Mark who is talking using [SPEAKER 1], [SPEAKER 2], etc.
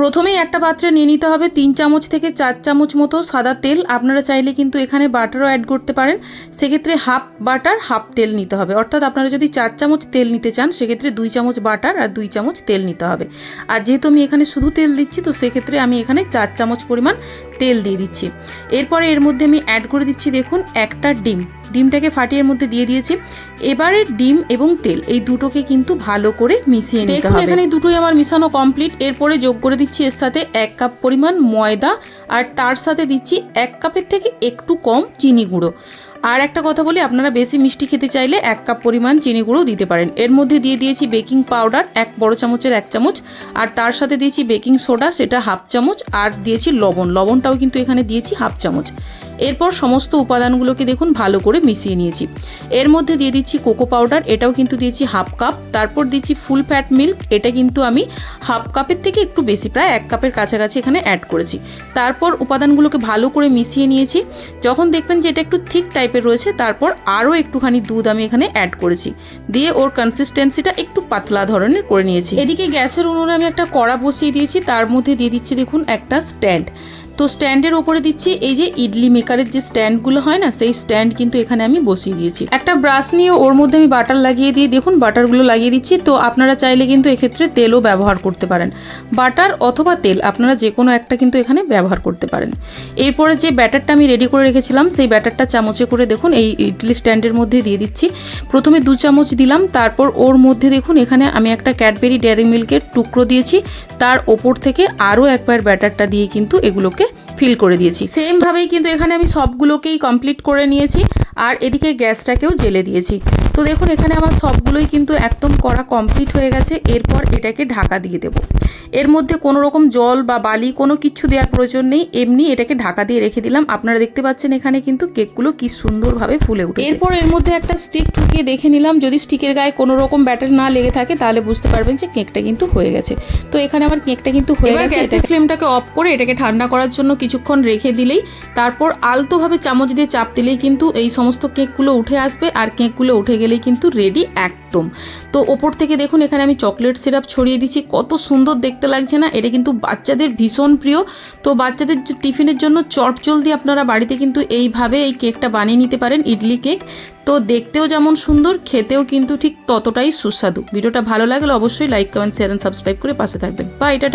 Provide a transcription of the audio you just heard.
[SPEAKER 1] প্রথমেই একটা পাত্রে নিয়ে নিতে হবে তিন চামচ থেকে চার চামচ মতো সাদা তেল। আপনারা চাইলে কিন্তু এখানে বাটারও অ্যাড করতে পারেন। সেক্ষেত্রে হাফ বাটার হাফ তেল নিতে হবে। অর্থাৎ আপনারা যদি চার চামচ তেল নিতে চান, সেক্ষেত্রে দুই চামচ বাটার আর দুই চামচ তেল নিতে হবে। আর যেহেতু আমি এখানে শুধু তেল দিচ্ছি, তো সেক্ষেত্রে আমি এখানে চার চামচ পরিমাণ তেল দিয়ে দিচ্ছি। এরপরে এর মধ্যে আমি অ্যাড করে দিচ্ছি, দেখুন, একটা ডিম। ডিমটাকে ফাটিয়ে মধ্যে দিয়ে দিয়েছি। এবারে ডিম এবং তেল এই দুটোকে কিন্তু ভালো করে মিশিয়ে নিতে হবে। এখানে দুটোই আমার মিশানো কমপ্লিট এরপরে যোগ করে দিচ্ছি এর সাথে এক কাপ পরিমাণ ময়দা আর তার সাথে দিচ্ছি এক কাপের থেকে একটু কম চিনি গুঁড়ো। আর একটা কথা বলি আপনারা বেশি মিষ্টি খেতে চাইলে এক কাপ পরিমাণ চিনি গুঁড়ো দিতে পারেন। এর মধ্যে দিয়ে দিয়েছি বেকিং পাউডার এক বড় চামচের এক চামচ। আর তার সাথে দিয়েছি বেকিং সোডা সেটা হাফ চামচ। আর দিয়েছি লবণ লবণটাও কিন্তু এখানে দিয়েছি হাফ চামচ। এরপর সমস্ত উপাদানগুলোকে দেখুন ভালো করে মিশিয়ে নিয়েছি। এর মধ্যে দিয়ে দিচ্ছি কোকো পাউডার, এটাও কিন্তু দিয়েছি হাফ কাপ। তারপর দিচ্ছি ফুল ফ্যাট মিল্ক, এটা কিন্তু আমি হাফ কাপের থেকে একটু বেশি, প্রায় এক কাপের কাছাকাছি এখানে অ্যাড করেছি। তারপর উপাদানগুলোকে ভালো করে মিশিয়ে নিয়েছি। যখন দেখবেন যে এটা একটু থিক টাইপের রয়েছে, তারপর আরও একটুখানি দুধ আমি এখানে অ্যাড করেছি। দিয়ে ওর কনসিস্টেন্সিটা একটু পাতলা ধরনের করে নিয়েছি। এদিকে গ্যাসের উনুনে আমি একটা কড়া বসিয়ে দিয়েছি, তার মধ্যে দিয়ে দিচ্ছি দেখুন একটা স্ট্যান্ড। তো স্ট্যান্ডের ওপরে দিচ্ছি এই যে ইডলি মেকারের যে স্ট্যান্ডগুলো হয় না, সেই স্ট্যান্ড কিন্তু এখানে আমি বসিয়ে দিয়েছি। একটা ব্রাশ নিয়ে ওর মধ্যে আমি বাটার লাগিয়ে দিয়ে, দেখুন বাটারগুলো লাগিয়ে দিচ্ছি, তো আপনারা চাইলে কিন্তু এক্ষেত্রে তেলও ব্যবহার করতে পারেন। বাটার অথবা তেল আপনারা যে কোনো একটা কিন্তু এখানে ব্যবহার করতে পারেন। এরপরে যে ব্যাটারটা আমি রেডি করে রেখেছিলাম, সেই ব্যাটারটা চামচে করে দেখুন এই ইডলি স্ট্যান্ডের মধ্যে দিয়ে দিচ্ছি। প্রথমে দু চামচ দিলাম, তারপর ওর মধ্যে দেখুন এখানে আমি একটা ক্যাডবেরি ডেয়ারি মিল্কের টুকরো দিয়েছি। তার ওপর থেকে আরও একবার ব্যাটারটা দিয়ে কিন্তু এগুলোকে ফিল করে দিয়েছি। সেমভাবেই কিন্তু এখানে আমি সবগুলোকেই কমপ্লিট করে নিয়েছি। আর এদিকে গ্যাসটাকেও জেলে দিয়েছি। তো দেখুন এখানে আমার সবগুলোই কিন্তু একদম করা কমপ্লিট হয়ে গেছে। এরপর এটাকে ঢাকা দিয়ে দেব। এর মধ্যে কোনো রকম জল বা বালি কোনো কিছু দেওয়ার প্রয়োজন নেই। এমনি এটাকে ঢাকা দিয়ে রেখে দিলাম। আপনারা দেখতে পাচ্ছেন এখানে কিন্তু কেকগুলো কি সুন্দরভাবে ফুলে উঠেছে। এরপর এর মধ্যে একটা স্টিক ঠুকিয়ে দেখে নিলাম। যদি স্টিকের গায়ে কোনো রকম ব্যাটার না লেগে থাকে তাহলে বুঝতে পারবেন যে কেকটা কিন্তু হয়ে গেছে। তো এখানে আমার কেকটা কিন্তু হয়ে গেছে। গ্যাসের ফ্লেমটাকে অফ করে এটাকে ঠান্ডা করার জন্য কিছুক্ষণ রেখে দিলেই তারপর আলতোভাবে চামচ দিয়ে চাপ দিলেই কিন্তু এই সমস্ত কেকগুলো উঠে আসবে আর কেকগুলো উঠে গেলেই কিন্তু রেডি একদম। তো ওপর থেকে দেখুন, এখানে আমি চকলেট সিরাপ ছড়িয়ে দিচ্ছি। কত সুন্দর দেখতে লাগছে না? এটা কিন্তু বাচ্চাদের ভীষণ প্রিয়। তো বাচ্চাদের টিফিনের জন্য চটজলদি আপনারা বাড়িতে কিন্তু এইভাবে এই কেকটা বানিয়ে নিতে পারেন, ইডলি কেক। তো দেখতেও যেমন সুন্দর, খেতেও কিন্তু ঠিক ততটাই সুস্বাদু। ভিডিওটা ভালো লাগলে অবশ্যই like comment share and subscribe করে পাশে থাকবেন। বা এটা